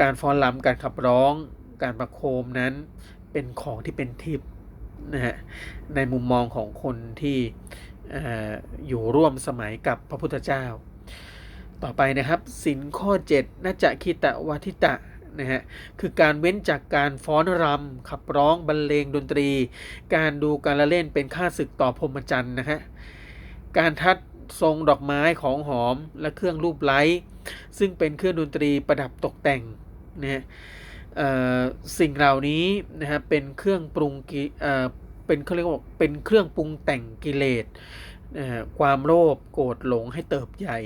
การฟ้อนรำการขับร้อง การประโคมนั้นเป็นของที่เป็นทิพย์นะฮะในมุมมองของคนที่อออยู่ร่วมสมัยกับพระพุทธเจ้า ต่อไปนะครับสินข้อ7นาจะคิตะวัทิตะนะฮะคือการเว้นจากการฟ้อนรำขับร้องบรรเลงดนตรี การดูการละเล่นเป็นค่าศึกต่อพรหมจรรย์นะฮะการทัดทรงดอกไม้ของหอมและเครื่องรูปไล้ ซึ่งเป็นเครื่องดนตรีประดับตกแต่งนะฮะสิ่งเหล่านี้นะฮะเป็นเครื่องปรุงกิเอ่อเป็นเขาเรียกว่าเป็นเครื่องปรุงแต่งกิเลสนะฮะความโลภโกรธหลงให้เติบใหญ่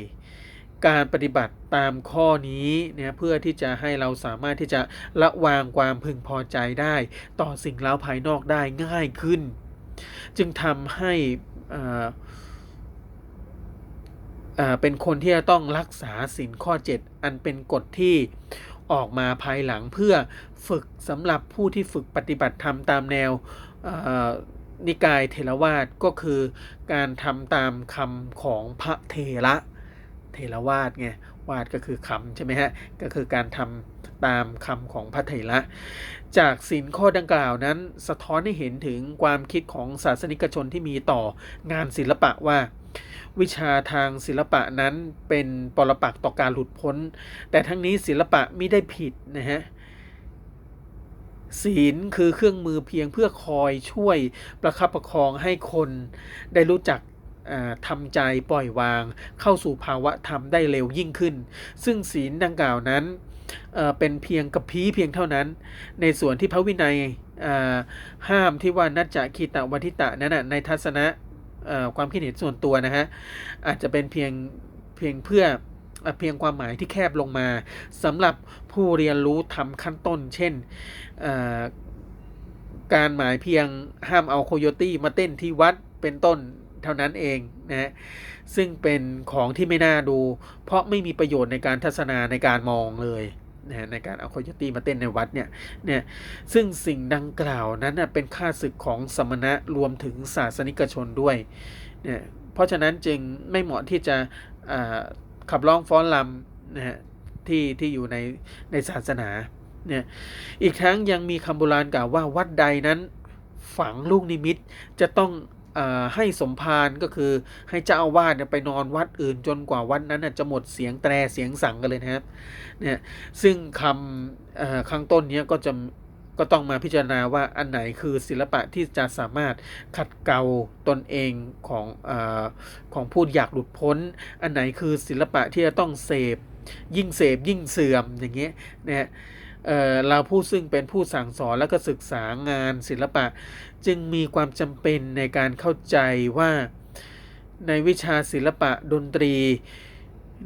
การปฏิบัติตามข้อนี้เนี่ยเพื่อที่จะให้เราสามารถที่จะละวางความพึงพอใจได้ ต่อสิ่งเล้าภายนอกได้ง่ายขึ้น จึงทำให้อ่า เป็นคนที่จะต้องรักษาศีลข้อ 7 อันเป็นกฎที่ออกมาภายหลังเพื่อฝึกสำหรับผู้ที่ฝึกปฏิบัติธรรมตามแนวนิกายเทรวาสก็คือการทำตามคำของพระเทระเทรวาสไงวาดก็คือคำใช่ไหมฮะก็คือการทำตามคำของพระเถระจากสินข้อดังกล่าวนั้น สะท้อนให้เห็นถึงความคิดของศาสนิกชนที่มีต่องานศิลปะว่า วิชาทางศิลปะนั้นเป็นปรปักต่อการหลุดพ้น แต่ทั้งนี้ศิลปะไม่ได้ผิดนะฮะศีลคือเครื่องมือเพียงเพื่อคอยช่วยประคับประคองให้คนได้รู้จักทำใจปล่อยวาง เข้าสู่ภาวะธรรมได้เร็วยิ่งขึ้น ซึ่งศีลดังกล่าวนั้นเเป็นเพียงกระพี้เพียงเท่านั้น ในส่วนที่พระวินัยห้ามที่ว่านัจจะคีตะวัทิตะนั้นในทัศนะ ความคิดเห็นส่วนตัวนะฮะอาจจะเป็นเพียงเพียงเพื่ออะเพียงความหมายที่แคบลงมาสำหรับผู้เรียนรู้ทำขั้นต้น เช่นการหมายเพียงห้ามเอาโคโยตี้มาเต้นที่วัดเป็นต้นเท่านั้นเองนะฮะซึ่งเป็นของที่ไม่น่าดู เพราะไม่มีประโยชน์ในการทัศนาในการมองเลย นะในการเอาโคโยตี้มาเต้นในวัดเนี่ยเนี่ยซึ่งสิ่งดังกล่าวนั้นเป็นค่าศึกของสมณะรวมถึงศาสนิกชนด้วยเนี่ยเพราะฉะนั้นจึงไม่เหมาะที่จะขับร้องฟ้อนรำนะฮะที่ที่อยู่ในในศาสนาเนี่ยอีกทั้งยังมีคำโบราณกล่าวว่าวัดใดนั้นฝังลูกนิมิตจะต้อง ให้สมภารก็คือให้เจ้าอาวาสไปนอนวัดอื่นจนกว่าวัดนั้นจะหมดเสียงแตรเสียงสั่งกันเลยนะครับเนี่ยซึ่งคำข้างต้นนี้ก็จะก็ต้องมาพิจารณาว่าอันไหนคือศิลปะที่จะสามารถขัดเกลาตนเองของอของผู้อยากหลุดพ้น อันไหนคือศิลปะที่จะต้องเสพยิ่งเสพยิ่งเสื่อมอย่างเงี้ยนะฮะ เเราผู้ซึ่งเป็นผู้สั่งสอนแล้วก็ศึกษางานศิลปะ จึงมีความจำเป็นในการเข้าใจว่าในวิชาศิลปะดนตรี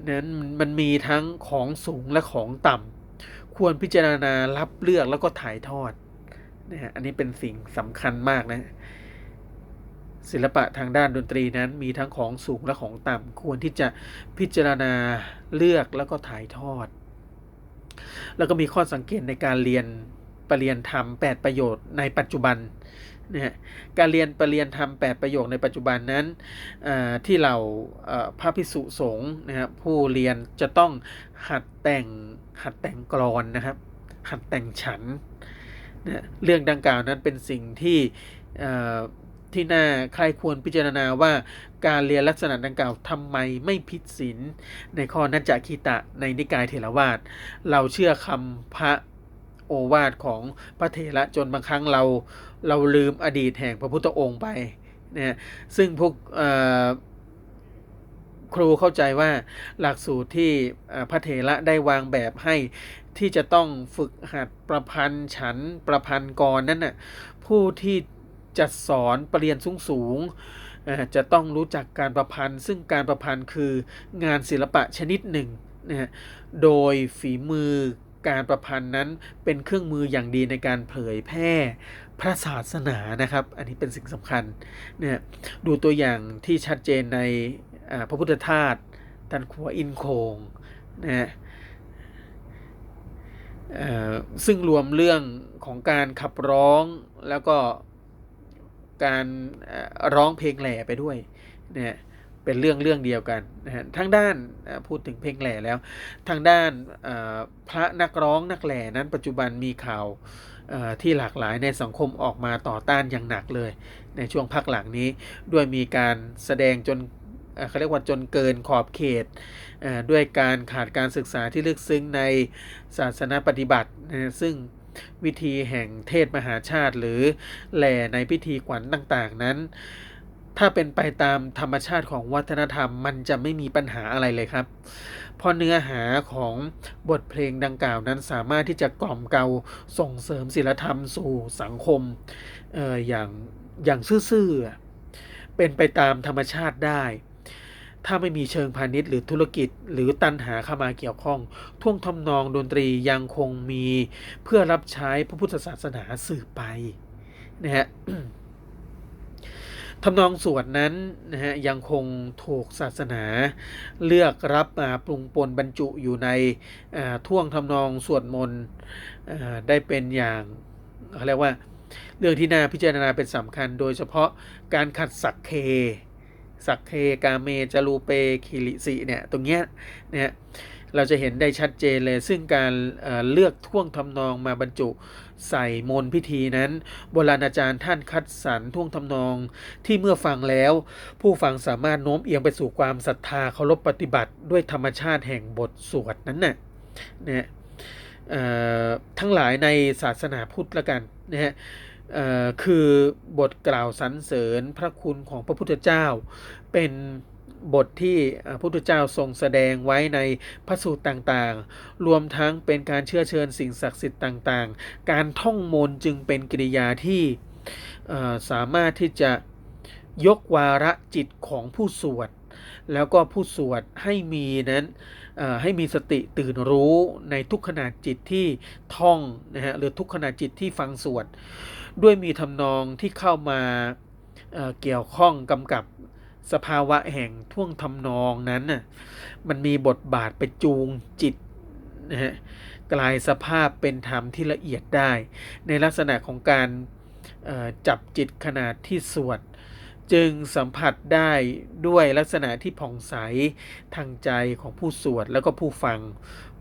นั้นมันมีทั้งของสูงและของต่ำควรพิจารณารับเลือกแล้วก็ถ่ายทอดนะฮะอันนี้เป็นสิ่งสำคัญมากนะศิลปะทางด้านดนตรีนั้นมีทั้งของสูงและของต่ำควรที่จะพิจารณาเลือกแล้วก็ถ่ายทอด แล้วก็มีข้อสังเกตในการเรียนประเรียนธรรม 8 ประโยชน์ในปัจจุบันนะการเรียนประเรียนธรรม 8 ประโยคในปัจจุบันนั้นที่เราพระพิสุสงฆ์นะครับผู้เรียนจะต้องหัดแต่งหัดแต่งกลอนนะครับ หัดแต่งฉันนะเรื่องดังกล่าวนั้นเป็นสิ่งที่ ที่น่าใครควรพิจารณาว่าการเรียนลักษณะดังกล่าวทำไมไม่ผิดศีลในข้อนัจจคีตะในนิกายเถรวาทเราเชื่อคำพระโอวาทของพระเถระจนบางครั้งเราเราลืมอดีตแห่งพระพุทธองค์ไปนะซึ่งพวกครูเข้าใจว่าหลักสูตรที่พระเถระได้วางแบบให้ที่จะต้องฝึกหัดประพันธ์ฉันประพันธ์กรนั้นน่ะผู้ที่ จะสอนปรริญญาสูงสูงจะต้องรู้จักการประพันธ์ซึ่งการประพันธ์คืองานศิลปะชนิดหนึ่งนะฮะโดยฝีมือการประพันธ์นั้นเป็นเครื่องมืออย่างดีในการเผยแพร่พระศาสนานะครับ อันนี้เป็นสิ่งสำคัญเนี่ยดูตัวอย่างที่ชัดเจนในพระพุทธทาสตันขัวอินโคงนะฮะซึ่งรวมเรื่องของการขับร้องแล้วก็ การร้องเพลงแหล่ไปด้วยเนี่ยเป็นเรื่องเรื่องเดียวกันนะฮะทั้งด้านพูดถึงเพลงแหล่แล้ว ทางด้านพระนักร้องนักแหล่นั้นปัจจุบันมีข่าวที่หลากหลายในสังคมออกมาต่อต้านอย่างหนักเลย ในช่วงพักหลังนี้ด้วยมีการแสดงจนเขาเรียกว่าจนเกินขอบเขตด้วยการขาดการศึกษาที่ลึกซึ้งในศาสนาปฏิบัติซึ่ง วิธีแห่งเทศมหาชาติหรือแหล่ในพิธีขวัญต่างๆนั้น ถ้าเป็นไปตามธรรมชาติของวัฒนธรรมมันจะไม่มีปัญหาอะไรเลยครับ เพราะเนื้อหาของบทเพลงดังกล่าวนั้นสามารถที่จะกล่อมเกลาส่งเสริมศีลธรรมสู่สังคมเอออย่างอย่างซื่อๆเป็นไปตามธรรมชาติได้ ถ้าไม่มีเชิงพาณิชย์หรือธุรกิจ หรือตันหาเข้ามาเกี่ยวข้อง ท่วงทำนองดนตรียังคงมีเพื่อรับใช้พระพุทธศาสนาสืบไปนะฮะทำนองสวดนั้นนะฮะยังคงถูกศาสนา เลือกรับมาปรุงปนบรรจุอยู่ในท่วงทำนองสวดมนต์ได้เป็นอย่างเขาเรียกว่า เรื่องที่น่าพิจารณาเป็นสำคัญ โดยเฉพาะการขัดสักเค สักเคกาเมจารูเปคิริสิเนี่ยตรงเนี้ยเนะฮะเราจะเห็นได้ชัดเจนเลย ซึ่งการเเลือกท่วงทำนองมาบรรจุใส่มนพิธีนั้น โบราณอาจารย์ท่านคัดสรรท่วงทำนองที่เมื่อฟังแล้ว ผู้ฟังสามารถโน้มเอียงไปสู่ความศรัทธาเคารพปฏิบัติ ด้วยธรรมชาติแห่งบทสวดนั้นน่ะนะฮะเอ่อทั้งหลายในศาสนาพุทธละกันนะฮะ คือบทกล่าวสรรเสริญพระคุณของพระพุทธเจ้า เป็นบทที่พระพุทธเจ้าทรงแสดงไว้ในพระสูตรต่างๆ รวมทั้งเป็นการเชื่อเชิญสิ่งศักดิ์สิทธิ์ต่างๆ การท่องมนจึงเป็นกิริยาที่สามารถที่จะยกวาระจิตของผู้สวด แล้วก็ผู้สวดให้มีนั้นให้มีสติตื่นรู้ในทุกขณะจิตที่ท่องนะฮะหรือทุกขณะจิตที่ฟังสวด ด้วยมีทำนองที่เข้ามาเเกี่ยวข้องกำกับสภาวะแห่งท่วงทำนองนั้นน่ะมันมีบทบาทไปจูงจิตนะฮะกลายสภาพเป็นธรรมที่ละเอียดได้ ในลักษณะของการจับจิตขนาดที่สวด จึงสัมผัสได้ด้วยลักษณะที่ผ่องใสทางใจของผู้สวดแล้วก็ผู้ฟัง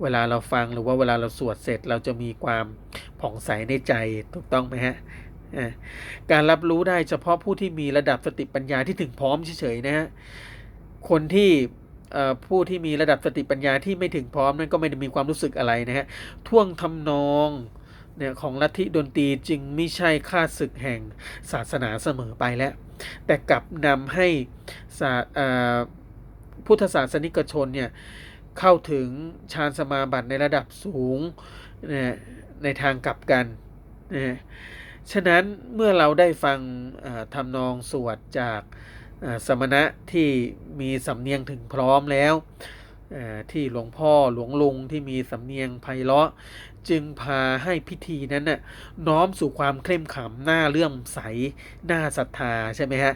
เวลาเราฟังหรือว่าเวลาเราสวดเสร็จเราจะมีความผ่องใสในใจถูกต้องไหมฮะการรับรู้ได้เฉพาะผู้ที่มีระดับสติปัญญาที่ถึงพร้อมเฉยๆนะฮะคนที่ผู้ที่มีระดับสติปัญญาที่ไม่ถึงพร้อมนั้นก็ไม่ได้มีความรู้สึกอะไรนะฮะท่วงทำนอง เนี่ยของลัทธิดนตรีจึงไม่ใช่ค่าศึกแห่งศาสนาเสมอไปแล้ว แต่กลับนำให้ศาเอ่อพุทธศาสนิกชนเนี่ยเข้าถึงฌานสมาบัติในระดับสูงนะในทางกลับกันนะฉะนั้นเมื่อเราได้ฟังทำนองสวดจากสมณะที่มีสำเนียงถึงพร้อมแล้ว ที่หลวงพ่อหลวงลุงที่มีสำเนียงไพเราะ จึงพาให้พิธีนั้นน่ะน้อมสู่ความเคร่มขำหน้าเลื่อมใสหน้าศรัทธาใช่ไหมฮะ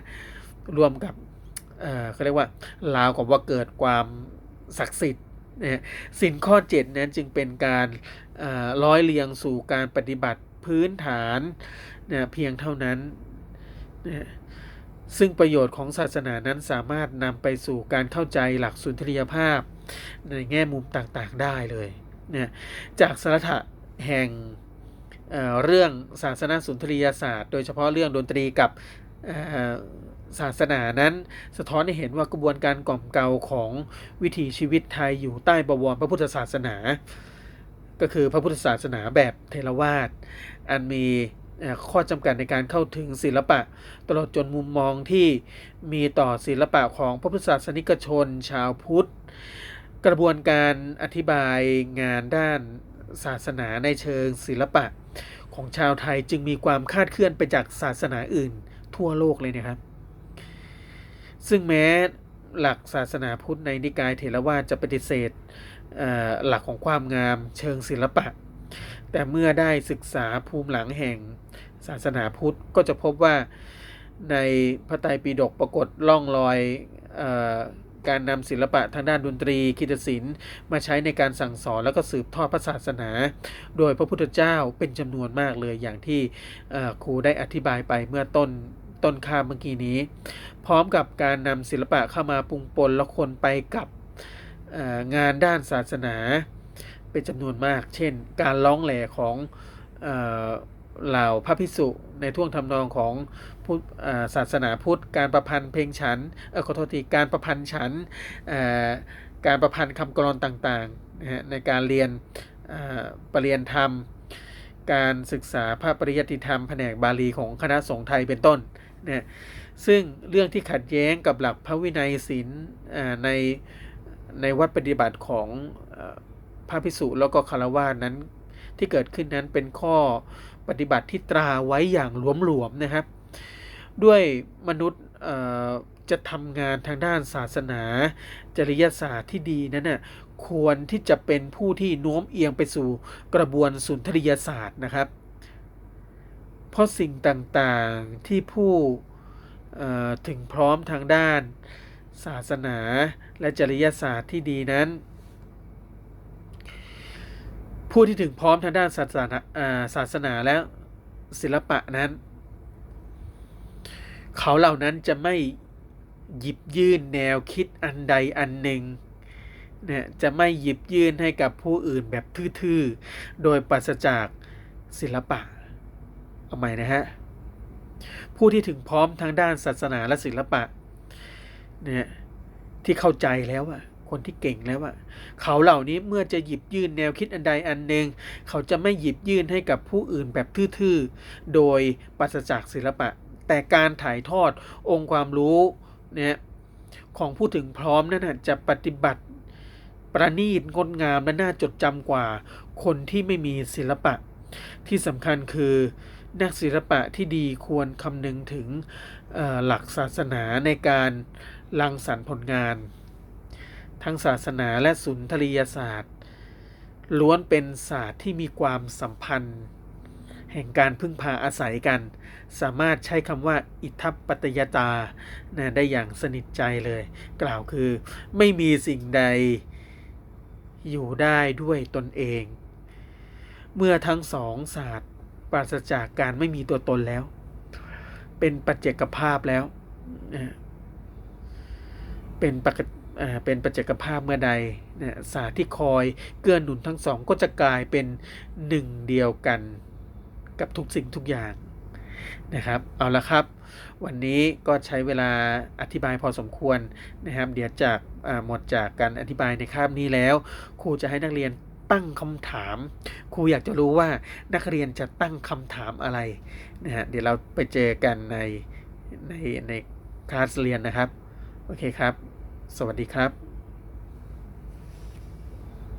รวมกับเอ่อเขาเรียกว่าราวกับว่าเกิดความศักดิ์สิทธิ์นะสินข้อ7นั้นจึงเป็นการเอ่อร้อยเรียงสู่การปฏิบัติพื้นฐานนะเพียงเท่านั้นนะซึ่งประโยชน์ของศาสนานั้นสามารถนำไปสู่การเข้าใจหลักสุนทรียภาพ ในแง่มุมต่างๆได้เลยนะจากสาระแห่งเเรื่องศาสนาสุนทรียศาสตร์ โดยเฉพาะเรื่องดนตรีกับศาสนานั้นสะท้อนให้เห็นว่ากระบวนการกล่อมเกลาของวิถีชีวิตไทยอยู่ใต้บวรพระพุทธศาสนา ก็คือพระพุทธศาสนาแบบเทรวาสอันมีข้อจำกัดในการเข้าถึงศิลปะ ตลอดจนมุมมองที่มีต่อศิลปะของพระพุทธศาสนิกชน ชาวพุทธ กระบวนการอธิบายงานด้านศาสนาในเชิงศิลปะ ของชาวไทยจึงมีความคาดเคลื่อนไปจากศาสนาอื่นทั่วโลกเลยนะครับ ซึ่งแม้หลักศาสนาพุทธในนิกายเถรวาทจะปฏิเสธหลักของความงามเชิงศิลปะ แต่เมื่อได้ศึกษาภูมิหลังแห่งศาสนาพุทธก็จะพบว่าในพระไตรปิฎกปรากฏล่องรอยอ การนำศิลปะทางด้านดนตรีคิตศิลป์มาใช้ในการสั่งสอนแล้วก็สืบทอดพระศาสนา โดยพระพุทธเจ้าเป็นจำนวนมากเลยอย่างที่ครูได้อธิบายไปเมื่อต้นต้นข้ามเมื่อกี้นี้ พร้อมกับการนำศิลปะเข้ามาปรุงปนและคนไปกับงานด้านศาสนา เป็นจำนวนมาก เช่น การร้องแหล่ของ เหล่าพระภิกษุในท่วงทำนองของพุทธศาสนาพุทธ การประพันธ์เพลงฉันเออขอโทษทีการประพันธ์ฉันการประพันธ์คำกลอนต่างๆนะฮะในการเรียนปรริยนธรรม การศึกษาพระปริยัติธรรมแผนกบาลีของคณะสงฆ์ไทยเป็นต้นนะซึ่งเรื่องที่ขัดแย้งกับหลักพระวินัยศีลในในวัดปฏิบัติของอพระภิกษุแล้วก็คารวะนั้นที่เกิดขึ้นนั้นเป็นข้อ ปฏิบัติที่ตราไว้อย่างหลวมๆนะครับ ด้วยมนุษย์จะทำงานทางด้านศาสนา จริยศาสตร์ที่ดีนั้นน่ะควรที่จะเป็นผู้ที่โน้มเอียงไปสู่กระบวนสุนทรียศาสตร์นะครับ เพราะสิ่งต่างๆที่ผู้ถึงพร้อมทางด้านศาสนาและจริยศาสตร์ที่ดีนั้น ผู้ที่ถึงพร้อมทางด้านศาสนาศาสนาและศิลปะนั้น เขาเหล่านั้นจะไม่หยิบยื่นแนวคิดอันใดอันหนึ่งเนี่ยจะไม่หยิบยื่นให้กับผู้อื่นแบบทื่อๆ โดยปราศจากศิลปะ เอาใหม่นะฮะ ผู้ที่ถึงพร้อมทางด้านศาสนาและศิลปะเนี่ยที่เข้าใจแล้วอะ คนที่เก่งแล้วอะเขาเหล่านี้เมื่อจะหยิบยื่นแนวคิดอันใดอันหนึ่งเขาจะไม่หยิบยื่นให้กับผู้อื่นแบบทื่อๆ โดยปราศจากศิลปะ แต่การถ่ายทอดองค์ความรู้เนี่ยของผู้ถึงพร้อมนั่นนะจะปฏิบัติประณีตงดงามและน่าจดจำกว่า คนที่ไม่มีศิลปะ ที่สำคัญคือนักศิลปะที่ดีควรคำนึงถึงหลักศาสนาในการรังสรรค์ผลงาน ทั้งศาสนาและสุนทรียศาสตร์ ล้วนเป็นศาสตร์ที่มีความสัมพันธ์ แห่งการพึ่งพาอาศัยกัน สามารถใช้คำว่า อิทัปปัตยตานะได้อย่างสนิทใจเลย กล่าวคือ ไม่มีสิ่งใดอยู่ได้ด้วยตนเอง เมื่อทั้งสองศาสตร์ปราศจากการไม่มีตัวตนแล้ว เป็นปัจเจกภาพแล้ว เป็นปกติ เป็นปัจจกภาพเมื่อใดนะศาสตร์ที่คอยเกื้อหนุนทั้งสองก็จะกลายเป็นหนึ่งเดียวกันกับทุกสิ่งทุกอย่างนะครับ เอาละครับ วันนี้ก็ใช้เวลาอธิบายพอสมควรนะครับ เดี๋ยวจากหมดจากการอธิบายในคาบนี้แล้ว ครูจะให้นักเรียนตั้งคำถาม ครูอยากจะรู้ว่านักเรียนจะตั้งคำถามอะไรนะฮะเดี๋ยวเราไปเจอกันในในในคลาสเรียนนะครับ โอเคครับ สวัสดีครับ